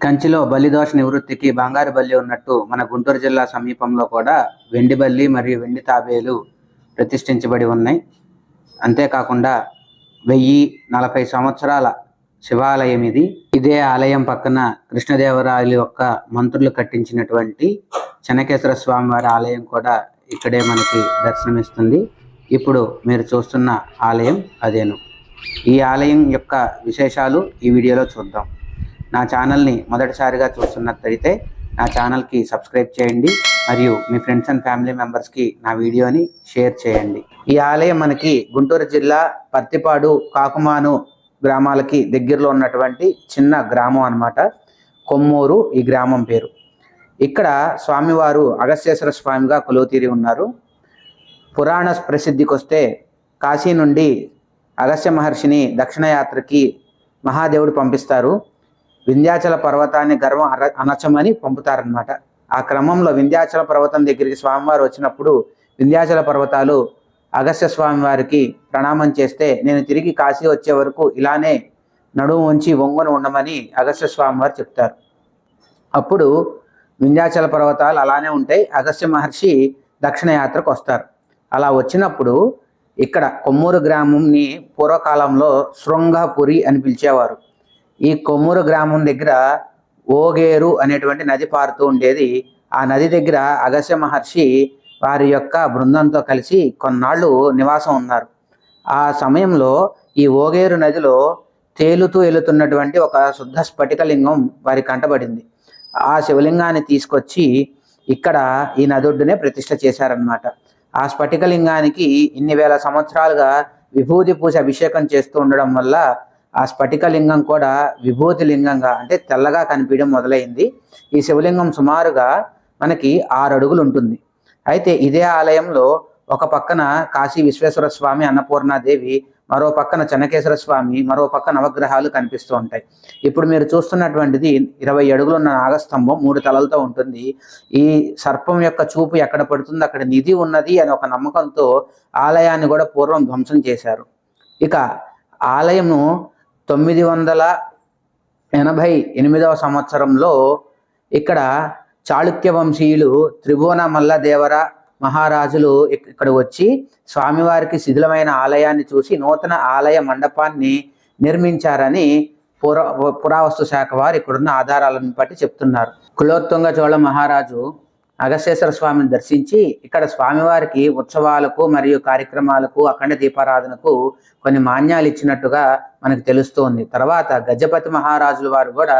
కంచిలో బలిదోష నివృత్తికి బంగారు బల్లి ఉన్నట్టు మన గుంటూరు జిల్లా సమీపంలో కూడా వెండి బల్లి మరియు వెండి తాబేలు ప్రతిష్ఠించబడి ఉన్నాయి. అంతేకాకుండా వెయ్యి నలభై సంవత్సరాల శివాలయం ఇది. ఇదే ఆలయం పక్కన కృష్ణదేవరాయలు యొక్క మంత్రులు కట్టించినటువంటి చెనకేశ్వర స్వామి వారి ఆలయం కూడా ఇక్కడే మనకి దర్శనమిస్తుంది. ఇప్పుడు మీరు చూస్తున్న ఆలయం అదేను. ఈ ఆలయం యొక్క విశేషాలు ఈ వీడియోలో చూద్దాం. నా ఛానల్ని మొదటిసారిగా చూస్తున్నట్లయితే నా ఛానల్కి సబ్స్క్రైబ్ చేయండి మరియు మీ ఫ్రెండ్స్ అండ్ ఫ్యామిలీ మెంబర్స్కి నా వీడియోని షేర్ చేయండి. ఈ ఆలయం మనకి గుంటూరు జిల్లా పత్తిపాడు కాకుమాను గ్రామాలకి దగ్గరలో ఉన్నటువంటి చిన్న గ్రామం అనమాట కొమ్మూరు ఈ గ్రామం పేరు. ఇక్కడ స్వామివారు అగస్త్యేశ్వర స్వామిగా కొలువుతీరి ఉన్నారు. పురాణ ప్రసిద్ధికి వస్తే కాశీ నుండి అగస్త్య మహర్షిని దక్షిణయాత్రకి మహాదేవుడు పంపిస్తారు. వింధ్యాచల పర్వతాన్ని గర్వం అర అనచమని పంపుతారనమాట ఆ క్రమంలో వింధ్యాచల పర్వతం దగ్గరికి స్వామివారు వచ్చినప్పుడు వింధ్యాచల పర్వతాలు అగస్య స్వామి వారికి ప్రణామం చేస్తే నేను తిరిగి కాశీ వచ్చే వరకు ఇలానే నడుము ఉంచి వంగున ఉండమని అగస్య స్వామి వారు చెప్తారు. అప్పుడు వింధ్యాచల పర్వతాలు అలానే ఉంటాయి. అగస్య మహర్షి దక్షిణ యాత్రకు వస్తారు. అలా వచ్చినప్పుడు ఇక్కడ కొమ్మూరు గ్రామంని పూర్వకాలంలో శృంగపురి అని పిలిచేవారు. ఈ కొమ్మూరు గ్రామం దగ్గర ఓగేరు అనేటువంటి నది పారుతూ ఉండేది. ఆ నది దగ్గర అగస్య మహర్షి వారి యొక్క బృందంతో కలిసి కొన్నాళ్ళు నివాసం ఉన్నారు. ఆ సమయంలో ఈ ఓగేరు నదిలో తేలుతూ వెళుతున్నటువంటి ఒక శుద్ధ స్ఫటికలింగం వారి కంటబడింది. ఆ శివలింగాన్ని తీసుకొచ్చి ఇక్కడ ఈ నదొడ్డునే ప్రతిష్ట చేశారనమాట ఆ స్ఫటికలింగానికి ఇన్ని వేల సంవత్సరాలుగా విభూతి పూజ అభిషేకం చేస్తూ ఉండడం వల్ల ఆ స్ఫటికలింగం కూడా విభూతి లింగంగా అంటే తెల్లగా కనిపించడం మొదలైంది. ఈ శివలింగం సుమారుగా మనకి ఆరు అడుగులు ఉంటుంది. అయితే ఇదే ఆలయంలో ఒక పక్కన కాశీ విశ్వేశ్వర స్వామి అన్నపూర్ణాదేవి మరో పక్కన చెన్నకేశ్వర స్వామి మరో పక్క నవగ్రహాలు కనిపిస్తూ ఉంటాయి. ఇప్పుడు మీరు చూస్తున్నటువంటిది ఇరవై అడుగులున్న నాగస్తంభం మూడు తలలతో ఉంటుంది. ఈ సర్పం యొక్క చూపు ఎక్కడ పడుతుంది అక్కడ నిధి ఉన్నది అని ఒక నమ్మకంతో ఆలయాన్ని కూడా పూర్వం ధ్వంసం చేశారు. ఇక ఆలయము తొమ్మిది వందల ఎనభై ఎనిమిదవ సంవత్సరంలో ఇక్కడ చాళుక్య వంశీయులు త్రిభువన మల్లదేవర మహారాజులు ఇక్కడ వచ్చి స్వామివారికి శిథిలమైన ఆలయాన్ని చూసి నూతన ఆలయ మండపాన్ని నిర్మించారని పురా పురావస్తు శాఖ వారు ఇక్కడున్న ఆధారాలను బట్టి చెప్తున్నారు. కులోత్తుంగ చోళ మహారాజు అగస్తేశ్వర స్వామిని దర్శించి ఇక్కడ స్వామివారికి ఉత్సవాలకు మరియు కార్యక్రమాలకు అఖండ దీపారాధనకు కొన్ని మాన్యాలు ఇచ్చినట్టుగా మనకు తెలుస్తోంది. తర్వాత గజపతి మహారాజుల వారు కూడా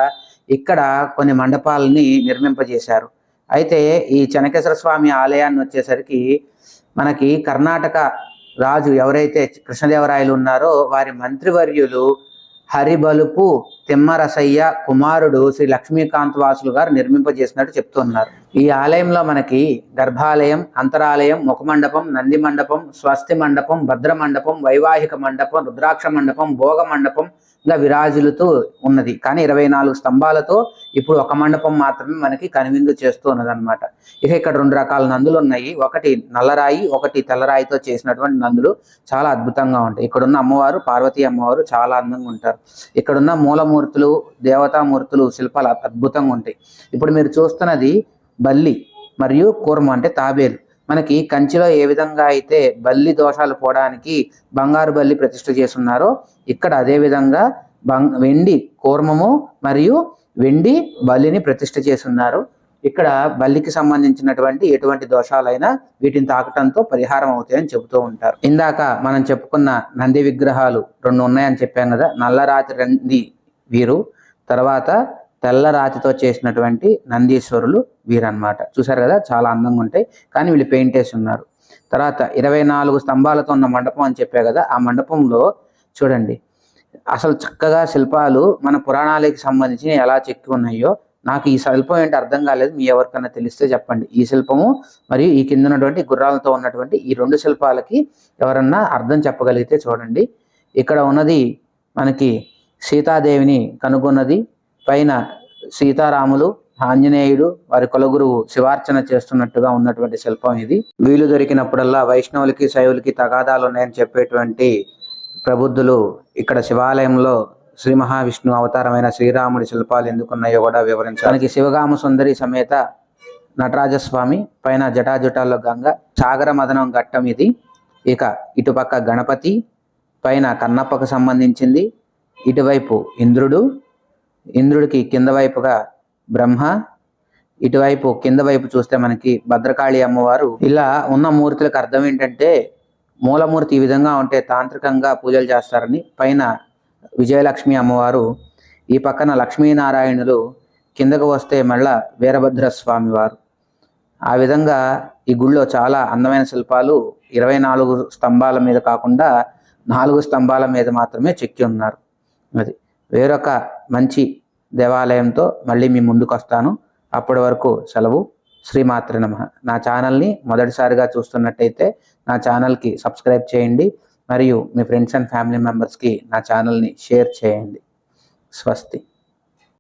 ఇక్కడ కొన్ని మండపాలని నిర్మింపజేశారు. అయితే ఈ చెనకేశ్వర స్వామి ఆలయాన్ని వచ్చేసరికి మనకి కర్ణాటక రాజు ఎవరైతే కృష్ణదేవరాయలు ఉన్నారో వారి మంత్రివర్యులు హరిబలుపు తిమ్మరసయ్య కుమారుడు శ్రీ లక్ష్మీకాంత్ వాసులు గారు నిర్మింపజేసినట్టు చెప్తున్నారు. ఈ ఆలయంలో మనకి గర్భాలయం అంతరాలయం ముఖమండపం నంది మండపం స్వస్తి మండపం భద్ర మండపం వైవాహిక మండపం రుద్రాక్ష మండపం భోగ మండపం ఇలా విరాజులతో ఉన్నది. కానీ ఇరవై నాలుగు స్తంభాలతో ఇప్పుడు ఒక మండపం మాత్రమే మనకి కనువిందు చేస్తూ ఉన్నదన్నమాట. ఇక ఇక్కడ రెండు రకాల నందులు ఉన్నాయి. ఒకటి నల్లరాయి ఒకటి తెల్లరాయితో చేసినటువంటి నందులు చాలా అద్భుతంగా ఉంటాయి. ఇక్కడున్న అమ్మవారు పార్వతీ అమ్మవారు చాలా అందంగా ఉంటారు. ఇక్కడున్న మూలమూర్తులు దేవతామూర్తులు శిల్పాలు అద్భుతంగా ఉంటాయి. ఇప్పుడు మీరు చూస్తున్నది బల్లి మరియు కూర్మ అంటే తాబేలు. మనకి కంచిలో ఏ విధంగా అయితే బల్లి దోషాలు పోవడానికి బంగారు బల్లి ప్రతిష్ఠ చేస్తున్నారో ఇక్కడ అదే విధంగా బంగ్ వెండి కూర్మము మరియు వెండి బల్లిని ప్రతిష్ఠ చేస్తున్నారు. ఇక్కడ బల్లికి సంబంధించినటువంటి ఎటువంటి దోషాలైనా వీటిని తాకటంతో పరిహారం అవుతాయని చెబుతూ ఉంటారు. ఇందాక మనం చెప్పుకున్న నంది విగ్రహాలు రెండు ఉన్నాయని చెప్పాం కదా నల్లరాతి రంది వీరు. తర్వాత తెల్ల రాతితో చేసినటువంటి నందీశ్వరులు వీరన్నమాట. చూసారు కదా? చాలా అందంగా ఉంటాయి. కానీ వీళ్ళు పెయింట్ వేసి ఉన్నారు. తర్వాత ఇరవై నాలుగు స్తంభాలతో ఉన్న మండపం అని చెప్పా కదా? ఆ మండపంలో చూడండి. అసలు చక్కగా శిల్పాలు మన పురాణాలకి సంబంధించి ఎలా చెక్కి ఉన్నాయో నాకు ఈ శిల్పం ఏంటి అర్థం కాలేదు. మీ ఎవరికన్నా తెలిస్తే చెప్పండి. ఈ శిల్పము మరియు ఈ కింద ఉన్నటువంటి గుర్రాలతో ఉన్నటువంటి ఈ రెండు శిల్పాలకి ఎవరన్నా అర్థం చెప్పగలిగితే చూడండి. ఇక్కడ ఉన్నది మనకి సీతాదేవిని కనుగొన్నది. పైన సీతారాములు ఆంజనేయుడు వారి కులగురువు శివార్చన చేస్తున్నట్టుగా ఉన్నటువంటి శిల్పం ఇది. వీలు దొరికినప్పుడల్లా వైష్ణవులకి శైవులకి తగాదాలు ఉన్నాయని చెప్పేటువంటి ప్రబుద్ధులు ఇక్కడ శివాలయంలో శ్రీ మహావిష్ణు అవతారమైన శ్రీరాముడి శిల్పాలు ఎందుకున్నాయో కూడా వివరించారు. మనకి శివగామ సుందరి సమేత నటరాజస్వామి పైన జటాజుటాల్లో గంగ సాగర మదనం ఘట్టం ఇది. ఇక ఇటుపక్క గణపతి పైన కన్నప్పకు సంబంధించింది. ఇటువైపు ఇంద్రుడు ఇంద్రుడికి కింద వైపుగా బ్రహ్మ ఇటువైపు కింద వైపు చూస్తే మనకి భద్రకాళి అమ్మవారు. ఇలా ఉన్న మూర్తులకు అర్థం ఏంటంటే మూలమూర్తి ఈ విధంగా ఉంటే తాంత్రికంగా పూజలు చేస్తారని పైన విజయలక్ష్మి అమ్మవారు ఈ పక్కన లక్ష్మీనారాయణులు కిందకు వస్తే మళ్ళా వీరభద్ర స్వామివారు ఆ విధంగా ఈ గుళ్ళో చాలా అందమైన శిల్పాలు ఇరవై నాలుగు స్తంభాల మీద కాకుండా నాలుగు స్తంభాల మీద మాత్రమే చెక్కి ఉన్నారు. అది వేరొక మంచి దేవాలయంతో మళ్ళీ మీ ముందుకు వస్తాను అప్పటి వరకు సెలవు. శ్రీమాత్ర నమ. నా ఛానల్ని మొదటిసారిగా చూస్తున్నట్టయితే నా ఛానల్కి సబ్స్క్రైబ్ చేయండి. మరియు మీ ఫ్రెండ్స్ అండ్ ఫ్యామిలీ మెంబర్స్కి నా ఛానల్ని షేర్ చేయండి. స్వస్తి.